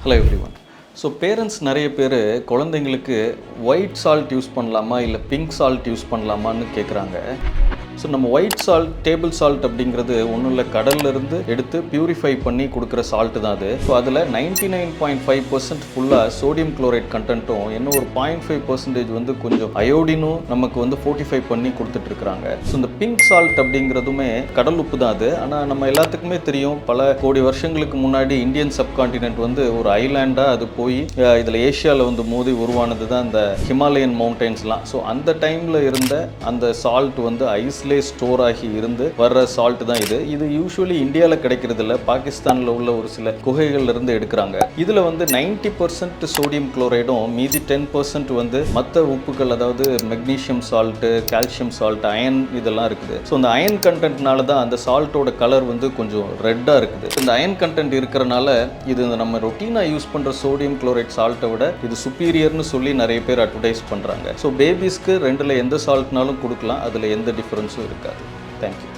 Hello everyone so parents நிறைய பேர் குழந்தைங்களுக்கு ஒயிட் சால்ட் யூஸ் பண்ணலாமா இல்லை பிங்க் சால்ட் யூஸ் பண்ணலாமான்னு கேட்குறாங்க ஸோ நம்ம ஒயிட் சால்ட் டேபிள் சால்ட் அப்படிங்கிறது ஒன்றும் இல்லை கடல்லிருந்து எடுத்து பியூரிஃபை பண்ணி கொடுக்குற சால்ட்டு தான் அது. ஸோ அதில் ninety nine point five percent ஃபுல்லாக சோடியம் குளோரைட் கண்டென்ட்டும் இன்னும் ஒரு பாயிண்ட் ஃபைவ் பர்சன்டேஜ் வந்து கொஞ்சம் அயோடினும் நமக்கு வந்து ஃபோர்ட்டிஃபை பண்ணி கொடுத்துட்ருக்குறாங்க ஸோ இந்த பிங்க் சால்ட் அப்படிங்கிறதுமே கடல் உப்பு தான் அது. ஆனால் நம்ம எல்லாத்துக்குமே தெரியும் பல கோடி வருஷங்களுக்கு முன்னாடி இந்தியன் சப்கான்டினென்ட் வந்து ஒரு ஐலாண்டாக அது போய் இதில் ஏஷியாவில் வந்து மோதி உருவானது தான் இந்த ஹிமாலயன் மவுண்டைன்ஸ்லாம் ஸோ அந்த டைமில் இருந்த அந்த சால்ட் வந்து ஐஸ்லேயே ஸ்டோர் ஆகி இருந்து வர்ற சால்ட் தான் இது. இது யூஸ்வலி இந்தியாவில் கிடைக்கிறது இல்லை பாகிஸ்தானில் உள்ள ஒரு சில குகைகள்ல இருந்து எடுக்கிறாங்க. இதில் வந்து நைன்டி பர்சன்ட் சோடியம் குளோரைடும் மீதி டென் பர்சன்ட் வந்து மற்ற உப்புகள் அதாவது magnesium salt calcium salt iron இதெல்லாம் இருக்குது. ஸோ அந்த அயன் கண்டென்ட்னால தான் அந்த சால்ட்டோட கலர் வந்து கொஞ்சம் ரெட்டாக இருக்குது. இந்த அயன் கண்டென்ட் இருக்கிறனால இது நம்ம ரொட்டீனாக யூஸ் பண்ணுற சோடியம் குளோரைட் சால்ட்டை விட இது சுப்பீரியர்னு சொல்லி நிறைய பேர் அட்வர்டைஸ் பண்ணுறாங்க ஸோ பேபிஸ்க்கு ரெண்டில் எந்த சால்ட்னாலும் கொடுக்கலாம். அதில் எந்த டிஃப்ரென்ஸும் இருக்காது தேங்க்யூ